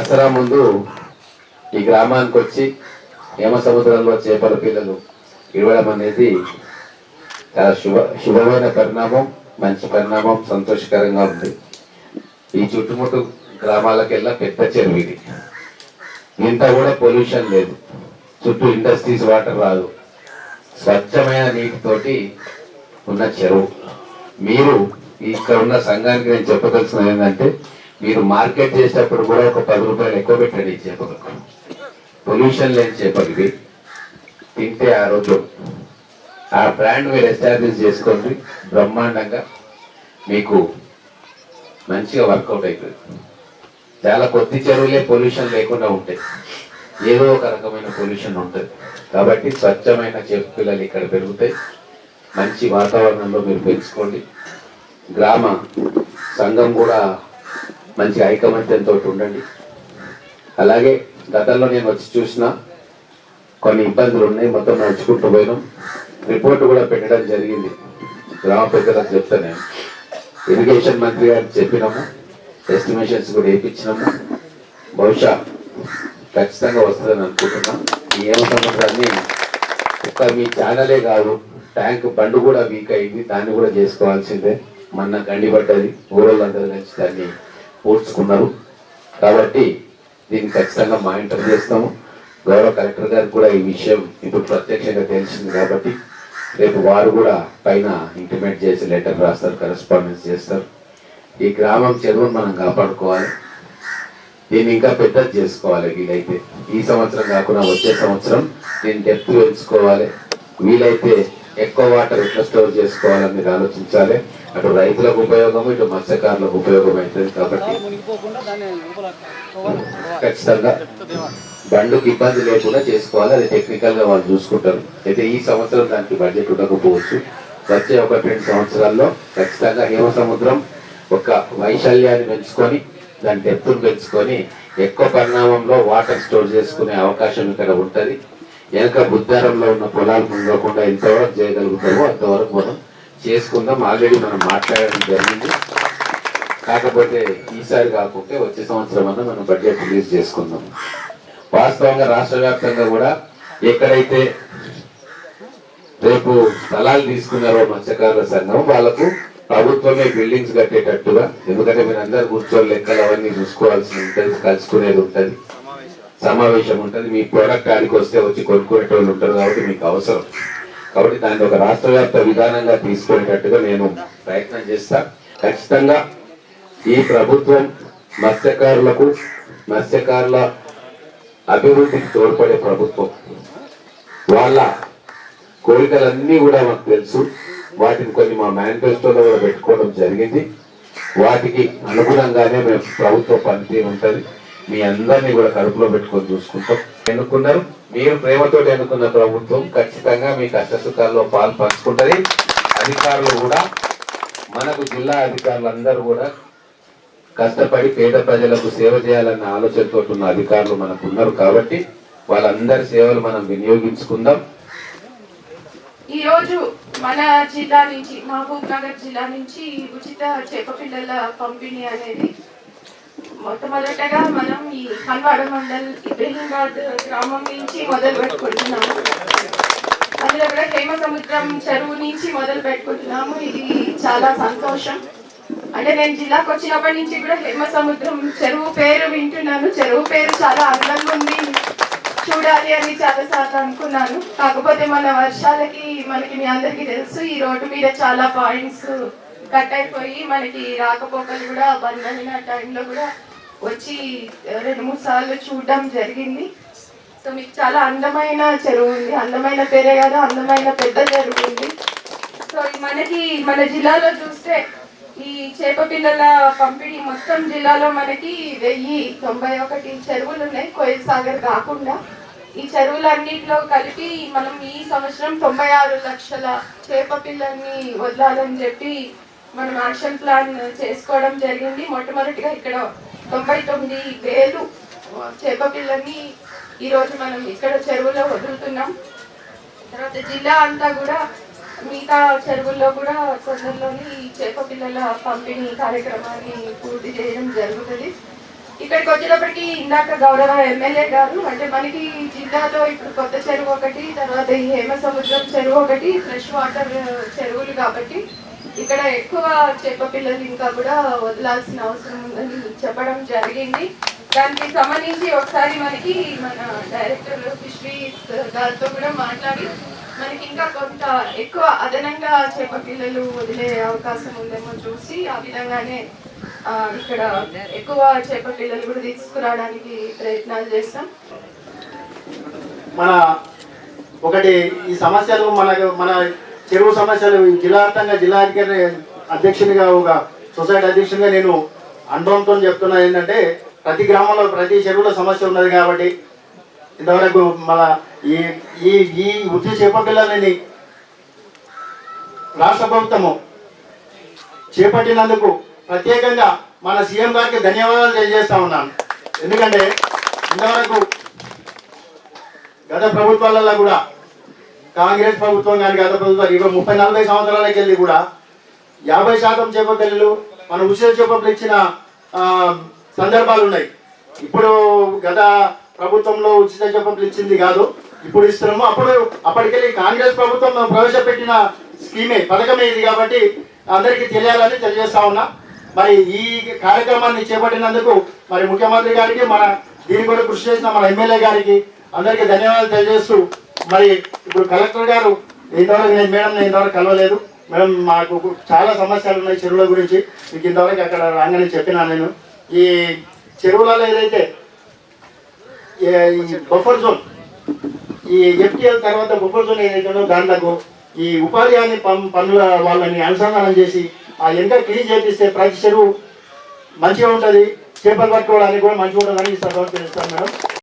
దసరా ముందు ఈ గ్రామానికి వచ్చి హేమ సముద్రంలో చేపల పిల్లలు ఇవ్వడం అనేది చాలా శుభ శుభమైన పరిణామం మంచి పరిణామం సంతోషకరంగా ఉంది. ఈ చుట్టుముట్టు గ్రామాలకెల్లా పెద్ద చెరువు ఇది. ఇంత కూడా పొల్యూషన్ లేదు. చుట్టూ ఇండస్ట్రీస్ వాటర్ రాదు. స్వచ్ఛమైన నీటితోటి ఉన్న చెరువు. మీరు ఇక్కడ ఉన్న సంఘానికి నేను చెప్పదలుచున్నది ఏంటంటే మీరు మార్కెట్ చేసేటప్పుడు కూడా ఒక పది రూపాయలు ఎక్కువ పెట్టండి ఈ చేపలకు పొల్యూషన్ లేని చేపలు ఇవి తింటే ఆరోగ్యం. ఆ బ్రాండ్ మీరు ఎస్టాబ్లిష్ చేసుకోండి. బ్రహ్మాండంగా మీకు మంచిగా వర్కౌట్ అవుతుంది చాలా కొద్ది చెరువులే పొల్యూషన్ లేకుండా ఉంటాయి. ఏదో ఒక రకమైన పొల్యూషన్ ఉంటుంది. కాబట్టి స్వచ్ఛమైన చేప పిల్లలు ఇక్కడ పెరుగుతాయి. మంచి వాతావరణంలో మీరు పెంచుకోండి. గ్రామ సంఘం కూడా మంచి ఐకమత్యంతో ఉండండి. అలాగే గతంలో నేను వచ్చి చూసిన కొన్ని ఇబ్బందులు ఉన్నాయి మొత్తం నడుచుకుంటూ పోయినాం. రిపోర్ట్ కూడా పెట్టడం జరిగింది. గ్రామ పెద్దలకు చెప్తా నేను. ఇరిగేషన్ మంత్రి గారికి చెప్పినాము ఎస్టిమేషన్స్ కూడా వేయించినాము. బహుశా ఖచ్చితంగా వస్తుందని అనుకుంటున్నాం. ఈ ఏం సముద్రాన్ని ఒక మీ ఛానలే కాదు ట్యాంక్ బండు కూడా వీక్ అయింది దాన్ని కూడా చేసుకోవాల్సిందే. మొన్న గండిపడ్డది ఊరోళ్ళందరూ కలిసి దాన్ని పూడ్చుకున్నారు కాబట్టి దీన్ని ఖచ్చితంగా మానిటర్ చేస్తాము. గౌరవ కలెక్టర్ గారికి కూడా ఈ విషయం ఇప్పుడు ప్రత్యక్షంగా తెలిసింది కాబట్టి రేపు వారు కూడా పైన ఇంటిమేట్ చేసి లెటర్ రాస్తారు కరెస్పాండెన్స్ చేస్తారు. ఈ గ్రామం చెరువును మనం కాపాడుకోవాలి. దీన్ని ఇంకా పెద్దది చేసుకోవాలి వీలైతే. ఈ సంవత్సరం కాకుండా వచ్చే సంవత్సరం దీన్ని డెప్త్ పెంచుకోవాలి వీలైతే ఎక్కువ వాటర్ ఎట్లా స్టోర్ చేసుకోవాలని మీరు ఆలోచించాలి. అటు రైతులకు ఉపయోగం ఇటు మత్స్యకారులకు ఉపయోగం అవుతుంది కాబట్టి ఖచ్చితంగా బండుకి ఇబ్బంది లేకుండా చేసుకోవాలి. అది టెక్నికల్గా వాళ్ళు చూసుకుంటారు. అయితే ఈ సంవత్సరం దానికి బడ్జెట్ ఉండకపోవచ్చు. వచ్చే ఒక రెండు సంవత్సరాల్లో ఖచ్చితంగా హేమ సముద్రం ఒక వైశాల్యాన్ని పెంచుకొని దాని డెప్త్ను పెంచుకొని ఎక్కువ పరిణామంలో వాటర్ స్టోర్ చేసుకునే అవకాశం ఇక్కడ ఉంటుంది. వెనక బుద్ధారంలో ఉన్న పొలాలు ఉండకుండా ఎంతవరకు చేయగలుగుతామో అంతవరకు మనం చేసుకుందాం. ఆల్రెడీ మనం మాట్లాడడం జరిగింది. కాకపోతే ఈసారి కాకుంటే వచ్చే సంవత్సరం అన్న మనం బడ్జెట్ రిలీజ్ చేసుకుందాం. వాస్తవంగా రాష్ట్ర వ్యాప్తంగా కూడా ఎక్కడైతే రేపు స్థలాలు తీసుకున్నారో మత్స్యకారుల సంఘం వాళ్ళకు ప్రభుత్వమే బిల్డింగ్స్ కట్టేటట్టుగా ఎందుకంటే మీరు అందరు కూర్చొని లెక్కలు అవన్నీ చూసుకోవాల్సి ఉంటుంది కలుసుకునేది ఉంటుంది. సమావేశం ఉంటుంది మీ ప్రోడక్ట్ దానికి వస్తే వచ్చి కొనుక్కునేటోళ్ళు ఉంటారు కాబట్టి మీకు అవసరం. కాబట్టి దాన్ని ఒక రాష్ట్ర వ్యాప్త విధానంగా తీసుకునేటట్టుగా నేను ప్రయత్నం చేస్తా. ఖచ్చితంగా ఈ ప్రభుత్వం మత్స్యకారులకు మత్స్యకారుల అభివృద్ధికి తోడ్పడే ప్రభుత్వం. వాళ్ళ కోరికలన్నీ కూడా మాకు తెలుసు. వాటిని కొన్ని మా మేనిఫెస్టోలో కూడా పెట్టుకోవడం జరిగింది. వాటికి అనుగుణంగానే మేము ప్రభుత్వ పనితీరు ఉంటుంది. మీ అందరినీ కూడా కడుపులో పెట్టుకొని చూసుకుంటాం ఎన్నుకున్నారు. మీరు ప్రేమతో ఎన్నుకున్న ప్రభుత్వం ఖచ్చితంగా మీ కష్ట సుఖాల్లో పాలు పంచుకుంటుంది అధికారులు కూడా మనకు జిల్లా అధికారులందరూ కూడా కష్టపడి పేద ప్రజలకు సేవ చేయాలన్న ఆలోచనతో ఉన్న అధికారులు మనకు ఉన్నారు కాబట్టి వాళ్ళందరి సేవలు మనం వినియోగించుకుందాం. ఈ రోజు మన జిల్లా నుంచి మహబూబ్ నగర్ జిల్లా నుంచి ఉచిత చేప పిల్లల పంపిణీ అనేది మొట్టమొదటగా మనం ఈ హన్వాడ మండల్ ఇబ్రహీంబాద్ గ్రామం నుంచి మొదలు పెట్టుకుంటున్నాము. అందులో కూడా హేమ సముద్రం చెరువు నుంచి మొదలు పెట్టుకుంటున్నాము. ఇది చాలా సంతోషం. అంటే నేను జిల్లాకు వచ్చినప్పటి నుంచి కూడా హేమ సముద్రం చెరువు పేరు వింటున్నాను. చెరువు పేరు చాలా అందంగా ఉంది. చూడాలి అని చాలా సార్లు అనుకున్నాను. కాకపోతే మన వర్షాలకి మనకి మీ అందరికీ తెలుసు ఈ రోడ్డు మీద చాలా పాయింట్స్ కట్ అయిపోయి మనకి రాకపోకలు కూడా బంద్ అయిన టైంలో కూడా వచ్చి రెండు మూడు సార్లు చూడడం జరిగింది. సో మీకు చాలా అందమైన చెరువు ఉంది. అందమైన పేరే కాదు అందమైన పెద్ద చెరువు ఉంది. సో మనకి మన జిల్లాలో చూస్తే ఈ చేప పిల్లల పంపిణీ మొత్తం జిల్లాలో మనకి వెయ్యి తొంభై ఒకటి చెరువులు ఉన్నాయి. కోయిల్ సాగర్ కాకుండా ఈ చెరువులన్నింటిలో కలిపి మనం ఈ సంవత్సరం తొంభై ఆరు లక్షల చేప పిల్లల్ని వదలాలని చెప్పి మనం యాక్షన్ ప్లాన్ చేసుకోవడం జరిగింది. మొట్టమొదటిగా ఇక్కడ తొంభై తొమ్మిది వేలు. చేప పిల్లల్ని ఈరోజు మనం ఇక్కడ చెరువులో వదులుతున్నాం. తర్వాత జిల్లా అంతా కూడా మిగతా చెరువుల్లో కూడా తొందరలోని ఈ చేప పిల్లల పంపిణీ కార్యక్రమాన్ని పూర్తి చేయడం జరుగుతుంది. ఇక్కడికి వచ్చేటప్పటికి ఇందాక గౌరవ ఎమ్మెల్యే గారు అంటే మనకి జిల్లాలో ఇప్పుడు కొత్త చెరువు ఒకటి తర్వాత ఈ హేమ సముద్రం చెరువు ఒకటి ఫ్రెష్ వాటర్ చెరువులు కాబట్టి ఇక్కడ ఎక్కువ చేప పిల్లలు ఇంకా కూడా వదలాల్సిన అవసరం ఉందని చెప్పడం జరిగింది. దానికి సంబంధించి ఒకసారి మనకి మన డైరెక్టర్ ఫిషరీస్ గారితో కూడా మాట్లాడి మనకి ఇంకా కొంత ఎక్కువ అదనంగా చేప పిల్లలు వదిలే అవకాశం ఉందేమో చూసి ఆ విధంగానే ఇక్కడ ఎక్కువ చేప పిల్లలు కూడా తీసుకురావడానికి ప్రయత్నాలు చేస్తాం. మన ఒకటి ఈ సమస్యలు మనకు మన చెరువు సమస్యలు జిల్లా వ్యాప్తంగా జిల్లా అధికారి అధ్యక్షునిగా ఒక సొసైటీ అధ్యక్షునిగా నేను అనుభవంతో చెప్తున్నా ఏంటంటే ప్రతి గ్రామంలో ప్రతి చెరువులో సమస్య ఉన్నది కాబట్టి ఇంతవరకు మన ఈ ఈ ఈ వృత్తి చేప పిల్లలని రాష్ట్ర ప్రభుత్వము చేపట్టినందుకు ప్రత్యేకంగా మన సీఎం గారికి ధన్యవాదాలు తెలియజేస్తా ఉన్నాను. ఎందుకంటే ఇంతవరకు గత ప్రభుత్వాలలో కూడా కాంగ్రెస్ ప్రభుత్వం కానీ గత ప్రభుత్వం ఇరవై ముప్పై నలభై సంవత్సరాలకి వెళ్ళి కూడా యాభై శాతం చేప చేపట్టలు మన ఉచిత చేపట్లు ఇచ్చిన సందర్భాలు ఉన్నాయి. ఇప్పుడు గత ప్రభుత్వంలో ఉచిత చేపట్లు ఇచ్చింది కాదు ఇప్పుడు ఇస్తున్నాము. అప్పుడు అప్పటికెళ్ళి కాంగ్రెస్ ప్రభుత్వం ప్రవేశపెట్టిన స్కీమే పథకమే ఇది కాబట్టి అందరికీ తెలియాలని తెలియజేస్తా ఉన్నా. మరి ఈ కార్యక్రమాన్ని చేపట్టినందుకు మరి ముఖ్యమంత్రి గారికి మన దీని కూడా కృషి చేసిన మన ఎమ్మెల్యే గారికి అందరికీ ధన్యవాదాలు తెలియజేస్తూ మరి ఇప్పుడు కలెక్టర్ గారు ఇంతవరకు నేను మేడం నేను ఇంతవరకు కలవలేదు. మేడం మాకు చాలా సమస్యలు ఉన్నాయి చెరువుల గురించి. మీకు ఇంతవరకు అక్కడ రాగానే చెప్పినా నేను. ఈ చెరువులలో ఏదైతే ఈ బఫర్ జోన్ ఈ ఎఫ్టీఎల్ తర్వాత బఫర్ జోన్ ఏదైతే దాంట్లో ఈ ఉపాధి హామీ పం పనుల వాళ్ళని అనుసంధానం చేసి ఆ ఎంత క్లీన్ చేపిస్తే ప్రతి చెరువు మంచిగా ఉంటుంది. చేపలు పట్టుకోవడానికి కూడా మంచిగా ఉంటుందని ఈ సభ తెలుస్తాను మేడం.